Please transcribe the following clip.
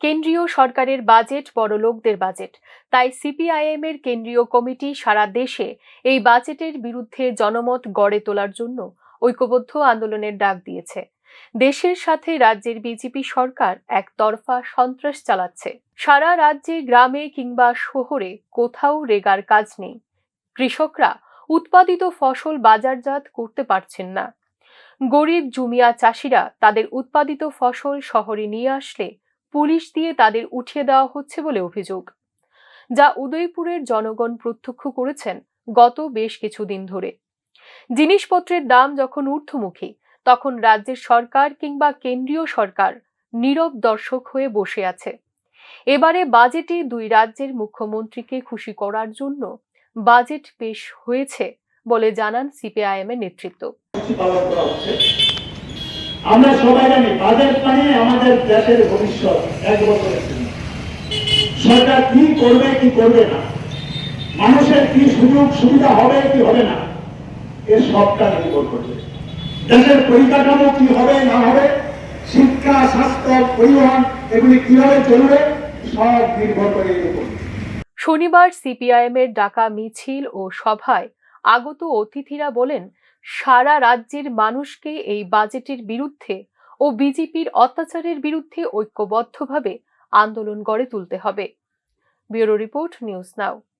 কেন্দ্রীয় সরকারের বাজেট বড়লোকদের বাজেট। তাই সিপিআইএম এর কেন্দ্রীয় কমিটি সারা দেশে এই বাজেটের বিরুদ্ধে জনমত গড়ে তোলার জন্য ঐক্যবদ্ধ আন্দোলনের ডাক দিয়েছে। দেশের সাথে রাজ্যের বিজেপি সরকার একতরফা সন্ত্রাস চালাচ্ছে। সারা রাজ্যে, গ্রামে কিংবা শহরে কোথাও রেগার কাজ নেই। কৃষকরা উৎপাদিত ফসল বাজারজাত করতে পারছেন না। গরিব জুমিয়া চাষিরা তাদের উৎপাদিত ফসল শহরে নিয়ে আসলে পুলিশ দিয়ে তাদের উঠিয়ে দেওয়া হচ্ছে বলে অভিযোগ। যা উদয়পুরের জনগণ প্রত্যক্ষ করেছেন গত বেশ কিছুদিন ধরে। জিনিসপত্রের দাম যখন ঊর্ধ্বমুখী, তখন রাজ্যের সরকার কিংবা কেন্দ্রীয় সরকার নীরব দর্শক হয়ে বসে আছে। এবারে বাজেটে দুই রাজ্যের মুখ্যমন্ত্রীকে খুশি করার জন্য বাজেট পেশ হয়েছে বলে জানান সিপিআইএম এর নেতৃত্ব কর্মসূচি পালন করা হচ্ছে আমরা সবাই জানি বাজেট মানে আমাদের দেশের ভবিষ্যৎ, এক বছরের জন্য। সরকার কি করবে কি করবে না? মানুষের কি সুযোগ, সুবিধা হবে, কি হবে না? এ সবটা নির্ভর করবে দেশের পরিকাঠামো কি হবে, না হবে, শিক্ষা, স্বাস্থ্য, পরিবহন, এগুলি কীভাবে চলবে, সব নির্ভর করে শনিবার সিপিআইএম এর ডাকা মিছিল ও সভায় আগত অতিথিরা বলেন, সারা রাজ্যের মানুষকে এই বাজেটের বিরুদ্ধে ও বিজেপির অত্যাচারের বিরুদ্ধে ঐক্যবদ্ধভাবে আন্দোলন গড়ে তুলতে হবে। Bureau report, news now.